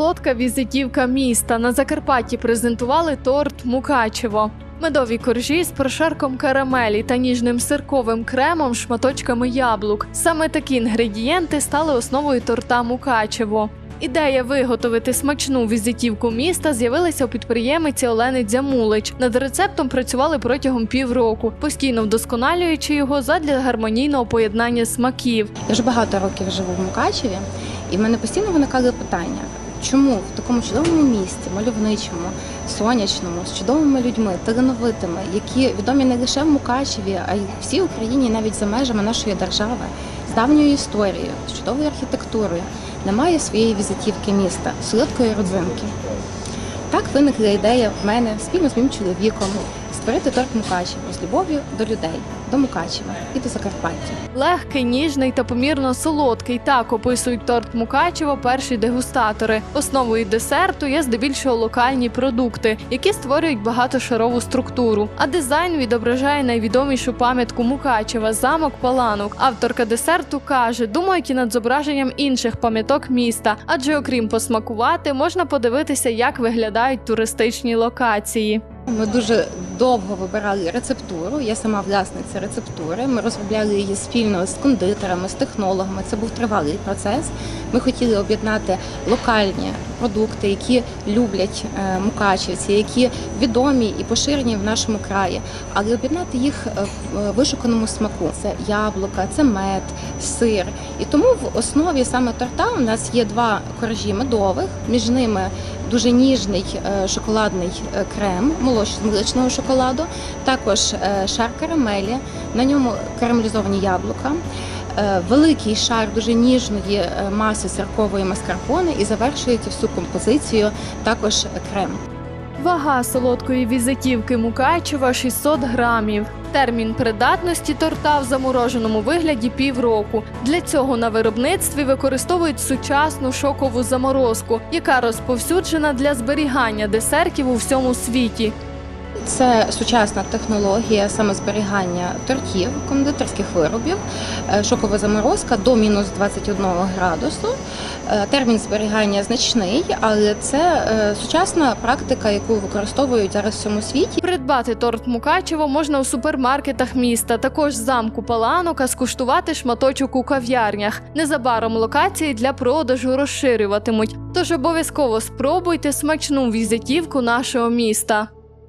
солодка візитівка міста. На Закарпатті презентували торт Мукачево. Медові коржі з прошарком карамелі та ніжним сирковим кремом, шматочками яблук. Саме такі інгредієнти стали основою торта Мукачево. Ідея виготовити смачну візитівку міста з'явилася у підприємиці Олени Дзямулич. Над рецептом працювали протягом півроку, постійно вдосконалюючи його задля гармонійного поєднання смаків. Я вже багато років живу в Мукачеві, і в мене постійно виникали питання. Чому в такому чудовому місті, мальовничому, сонячному, з чудовими людьми, талановитими, які відомі не лише в Мукачеві, а й всій Україні, навіть за межами нашої держави, з давньою історією, з чудовою архітектурою, немає своєї візитівки міста, солодкої родзинки. Так виникла ідея в мене спільно з моїм чоловіком створити торт Мукачево з любов'ю до людей, до Мукачева і до Закарпаття. Легкий, ніжний та помірно солодкий. Так описують торт Мукачево перші дегустатори. Основою десерту є здебільшого локальні продукти, які створюють багатошарову структуру. А дизайн відображає найвідомішу пам'ятку Мукачева замок Паланок. Авторка десерту каже, думають і над зображенням інших пам'яток міста, адже окрім посмакувати, можна подивитися, як виглядають туристичні локації. Ми дуже довго вибирали рецептуру. Я сама власниця рецептури. Ми розробляли її спільно з кондитерами, з технологами. Це був тривалий процес. Ми хотіли об'єднати локальні продукти, які люблять е, мукачівці, які відомі і поширені в нашому краї, але об'єднати їх е, в е, вишуканому смаку. Це яблука, це мед, сир. І тому в основі саме торта у нас є два коржі медових, між ними дуже ніжний е, шоколадний е, крем молоч- молочного шоколаду, також е, шар карамелі, на ньому карамелізовані яблука. Великий шар дуже ніжної маси сиркової маскарпоне і завершується всю композицію також крем. Вага солодкої візитівки Мукачева 600 грамів. Термін придатності торта в замороженому вигляді півроку. Для цього на виробництві використовують сучасну шокову заморозку, яка розповсюджена для зберігання десертів у всьому світі. Це сучасна технологія саме зберігання тортів, кондитерських виробів, Е, шокова заморозка до мінус 21 градусу. Е, Термін зберігання значний, але це е, сучасна практика, яку використовують зараз в всьому світі. Придбати торт Мукачево можна у супермаркетах міста, також замку Паланок, а скуштувати шматочок у кав'ярнях. Незабаром локації для продажу розширюватимуть. Тож обов'язково спробуйте смачну візитівку нашого міста.